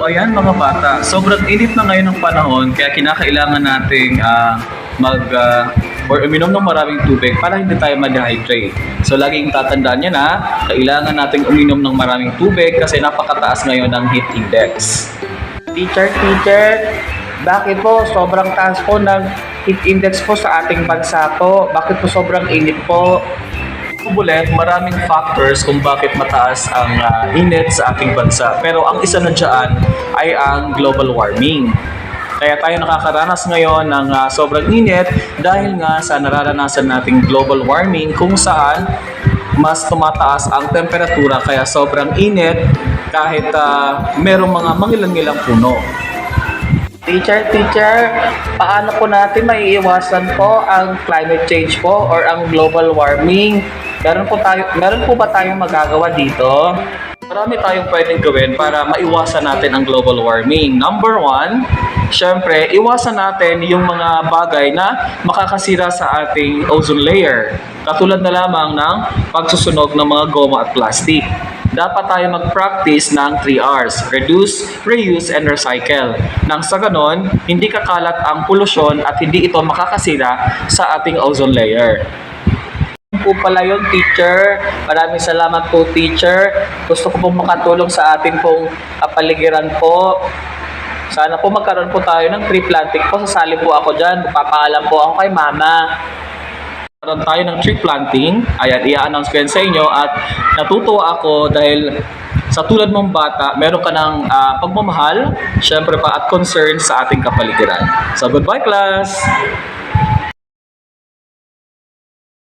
ayan mga bata, sobrang init na ngayon ng panahon kaya kinakailangan nating ah, mag ah, or uminom ng maraming tubig para hindi tayo ma-dehydrate. So laging tatandaan niya na kailangan nating uminom ng maraming tubig kasi napakataas ngayon ng heat index. Teacher, teacher, bakit po sobrang taas po ng heat index po sa ating bansa po? Bakit po sobrang init po? Bulet, maraming factors kung bakit mataas ang ah, init sa ating bansa. Pero ang isa na dyan ay ang global warming. Kaya tayo nakakaranas ngayon ng ah, sobrang init dahil nga sa nararanasan nating global warming kung saan mas tumataas ang temperatura kaya sobrang init kahit ah, merong mga mangilang-ilang puno. Teacher, teacher, paano po natin maiiwasan po ang climate change po or ang global warming? Meron po tayo, meron po ba tayong magagawa dito? Marami tayong pwedeng gawin para maiwasan natin ang global warming. Number one, syempre, iwasan natin yung mga bagay na makakasira sa ating ozone layer. Katulad na lamang ng pagsusunog ng mga goma at plastic. Dapat tayo mag-practice ng 3 R's. Reduce, reuse, and recycle. Nang sa ganon, hindi kakalat ang polusyon at hindi ito makakasira sa ating ozone layer. Po pala yun, teacher. Maraming salamat po, teacher. Gusto ko pong makatulong sa atin pong kapaligiran po. Sana po magkaroon po tayo ng tree planting po. Sasali po ako dyan. Papaalam po ako kay mama. Meron tayo ng tree planting. Ayan, i-announce ko yan sa inyo at natutuwa ako dahil sa tulad mong bata, meron ka ng ah, pagmamahal, syempre pa at concern sa ating kapaligiran. So, goodbye class!